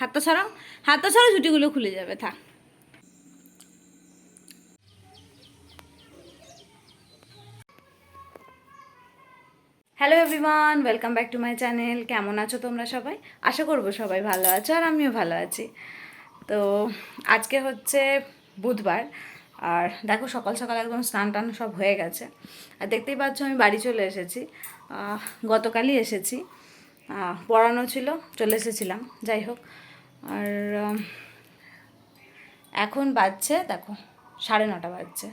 হাতটা ছাড়াও হাতটা ছাড়াও ছুটিগুলো খুলে যাবে, থাক। Hello everyone welcome back to my channel কেমন আছো তোমরা সবাই? আশা করব সবাই ভালো আছো আর আমিও ভালো আছি। তো আজকে হচ্ছে বুধবার, আর দেখো সকাল সকাল একদম স্নান টান সব হয়ে গেছে। আর দেখতেই পাচ্ছ আমি বাড়ি চলে এসেছি। গতকালই এসেছি। পড়ানো ছিল, চলে এসেছিলাম, যাই হোক। আর এখন বাজছে, দেখো, সাড়ে নটা বাজছে।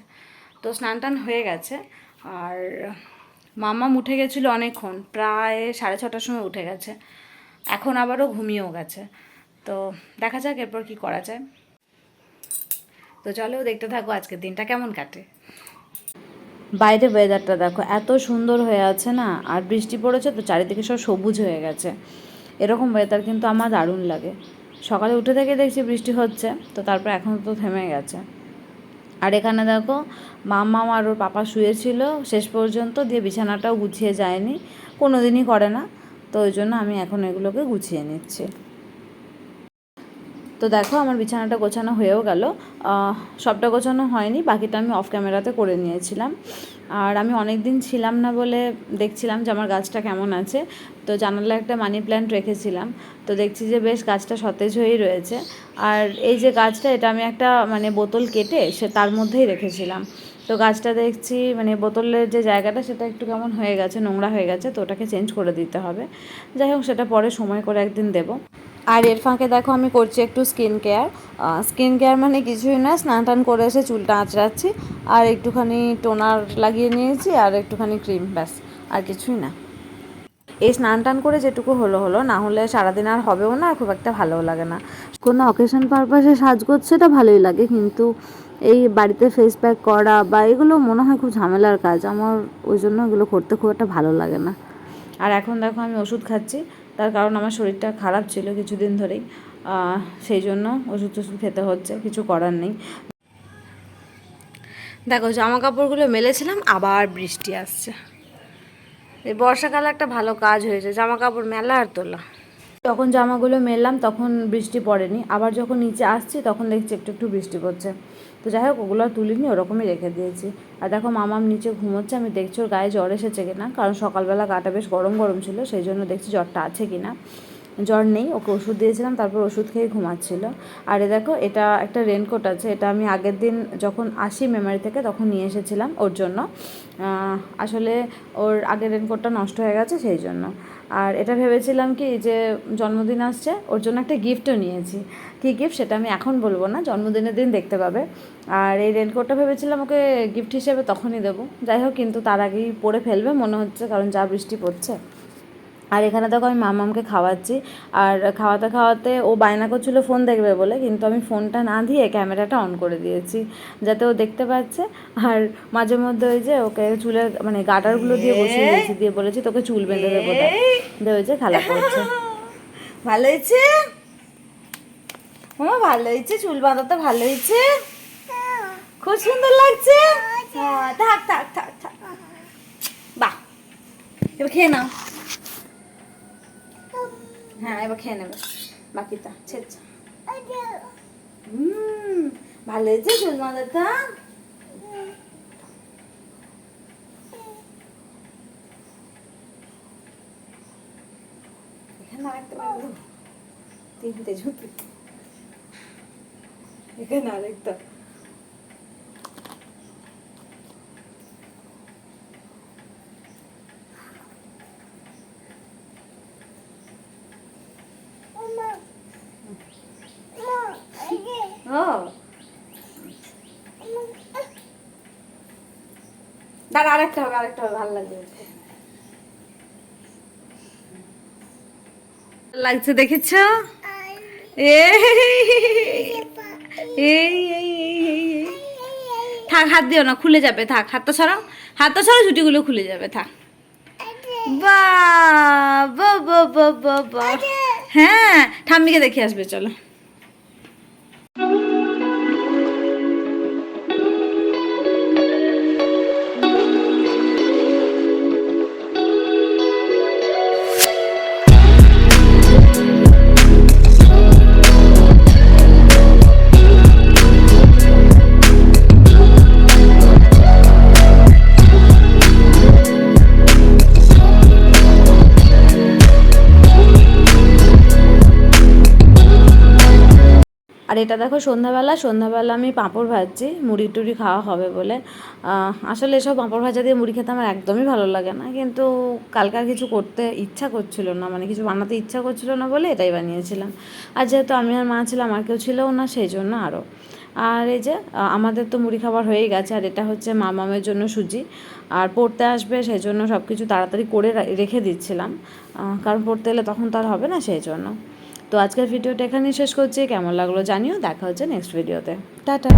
তো স্নান টান হয়ে গেছে, আর মামা উঠে গেছিল অনেকক্ষণ, প্রায় সাড়ে ছটার সময় উঠে গেছে। এখন আবারও ঘুমিয়েও গেছে। তো দেখা যাক এরপর কি করা যায়। তো চলো দেখতে থাকো আজকের দিনটা কেমন কাটে। বাইরে ওয়েদারটা দেখো, এত সুন্দর হয়ে আছে না, আর বৃষ্টি পড়েছে তো চারিদিকে সব সবুজ হয়ে গেছে। এরকম ওয়েদার কিন্তু আমার দারুণ লাগে। সকালে উঠে থেকে দেখছি বৃষ্টি হচ্ছে, তো তারপর এখন তো থেমে গেছে। আর এখানে দেখো মামা আর ওর পাপা শুয়েছিল, শেষ পর্যন্ত দিয়ে বিছানাটাও গুছিয়ে যায়নি কোনো দিনই করে না, তো ওই জন্য আমি এখন এগুলোকে গুছিয়ে নিচ্ছি। তো দেখো আমার বিছানাটা গোছানো হয়েও গেল। সবটা গোছানো হয়নি, বাকিটা আমি অফ ক্যামেরাতে করে নিয়েছিলাম। আর আমি অনেক দিন ছিলাম না বলে দেখছিলাম যে আমার গাছটা কেমন আছে। তো জানালা একটা মানি প্ল্যান্ট রেখেছিলাম। তো দেখছি যে বেশ গাছটা সতেজ হয়েই রয়েছে। আর এই যে গাছটা, এটা আমি একটা মানে বোতল কেটে সে তার মধ্যেই রেখেছিলাম। তো গাছটা দেখছি মানে বোতলের যে জায়গাটা, সেটা একটু কেমন হয়ে গেছে, নোংরা হয়ে গেছে, তো ওটাকে চেঞ্জ করে দিতে হবে। যাই হোক, সেটা পরে সময় করে একদিন দেবো। আর এর ফাঁকে দেখো আমি করছি একটু স্কিন কেয়ার স্কিন কেয়ার মানে কিছুই না, স্নান টান করে এসে চুলটা আঁচড়াচ্ছি, আর একটুখানি টোনার লাগিয়ে নিয়েছি, আর একটুখানি ক্রিম ব্যাস, আর কিছুই না। এই স্নান টান করে যেটুকু হলো হলো, না হলে সারাদিন আর হবেও না, খুব একটা ভালোও লাগে না। কোনো অকেশন পারপাসে সাজগোজ সেটা ভালোই লাগে, কিন্তু এই বাড়িতে ফেস প্যাক করা বা এগুলো মনে হয় খুব ঝামেলার কাজ, আমার ওই জন্য এগুলো করতে খুব একটা ভালো লাগে না। আর এখন দেখো আমি ওষুধ খাচ্ছি তার কারণ আমার শরীরটা খারাপ ছিল কিছুদিন ধরেই। সেই জন্য ওষুধ টষুধ খেতে হচ্ছে, কিছু করার নেই। দেখো জামা কাপড়গুলো মেলেছিলাম, আবার বৃষ্টি আসছে। এই বর্ষাকালে একটা ভালো কাজ হয়েছে জামা কাপড় মেলা আর তোলা। যখন জামাগুলো মেললাম, তখন বৃষ্টি পড়েনি। আবার যখন নিচে আসছি, তখন দেখছি একটু একটু বৃষ্টি পড়ছে। তো যাই হোক, ওগুলো তুলিনি, ওরকমই রেখে দিয়েছি। আর দেখো, মামাম নিচে ঘুমোচ্ছে, আমি দেখছি ওর গায়ে জ্বর এসেছে কিনা। কারণ সকালবেলা গাটা বেশ গরম গরম ছিল, সেই জন্য দেখছি জ্বরটা আছে কিনা। জ্বর নেই, ওকে ওষুধ দিয়েছিলাম, তারপর ওষুধ খেয়ে ঘুমাচ্ছিল। আর এ দেখো, এটা একটা রেনকোট আছে, এটা আমি আগের দিন যখন আসি মেমারি থেকে, তখন নিয়ে এসেছিলাম ওর জন্য। আসলে ওর আগের রেনকোটটা নষ্ট হয়ে গেছে, সেই জন্য। আর এটা ভেবেছিলাম কি যে জন্মদিন আসছে, ওর জন্য একটা গিফটও নিয়েছি। কী গিফট সেটা আমি এখন বলব না, জন্মদিনের দিন দেখতে পাবে। আর এই রেনকোটটা ভেবেছিলাম ওকে গিফট হিসেবে তখনই দেবো। যাই হোক, কিন্তু তার আগেই পরে ফেলবে, মনে হচ্ছে কারণ যা বৃষ্টি পড়ছে। আর এখানে দেখো আমি মামামকে খাওয়াচ্ছি। আর খাওয়াতে খাওয়াতে ও বায়না করছিল ফোন দেখবে বলে কিন্তু আমি ফোনটা না দিয়ে ক্যামেরাটা অন করে দিয়েছি যাতে ও দেখতে পাচ্ছে। আর মাঝে মধ্যে ওই যে ওকে চুলের মানে গাটারগুলো দিয়ে বসিয়ে দিয়েছি দিয়ে বলেছি তোকে চুল বেঁধে দেবো দেখ। দিয়ে ওই যে খেলা করছে। ভালো হয়েছে? মামা ভালো হয়েছে? চুল বাঁধাতে ভালো হয়েছে? খুব সুন্দর লাগছে? হ্যাঁ, থাক থাক থাক থাক। বাহ। এবার খেয়ে নাও। হ্যাঁ এবার খেয়ে নেবে। বাকিটা ছেড়ছে হুম ভালো হয়েছে চুল বাঁধাটা এখানে আরেকটা তিনটে ঝুঁকি এখানে আরেকটা ও দাঁড়া, আরেকটা হবে আরেকটা হবে, ভালো লাগবে। লাগছে, দেখেছ। থাক, হাত দিও না, খুলে যাবে, থাক হাতটা সরাও। হাতটা সরাও ছুটিগুলো খুলে যাবে, থাক। বাহ। হ্যাঁ ঠাম্মিকে দেখে আসবে, চলো। আর এটা দেখো সন্ধ্যাবেলা সন্ধ্যাবেলা আমি পাঁপড় ভাজছি, মুড়ি টুড়ি খাওয়া হবে বলে। আসলে এসব পাঁপড় ভাজা দিয়ে মুড়ি খেতে আমার একদমই ভালো লাগে না, কিন্তু কালকে আর কিছু করতে ইচ্ছা করছিল না মানে কিছু বানাতে ইচ্ছা করছিল না বলে এটাই বানিয়েছিলাম। আর যেহেতু আমি আর মা ছিলাম, আর কেউ ছিলও না, সেই জন্য আরও। আর এই যে আমাদের তো মুড়ি খাবার হয়েই গেছে, আর এটা হচ্ছে মামামের জন্য সুজি। আর পড়তে আসবে, সেই জন্য সব কিছু তাড়াতাড়ি করে রেখে দিচ্ছিলাম। কারণ পড়তে এলে তখন তো আর হবে না, সেই জন্য। তো আজকের ভিডিওটা এখানেই শেষ করছি। কেমন লাগল জানিও। দেখা হচ্ছে নেক্সট ভিডিওতে টাটা।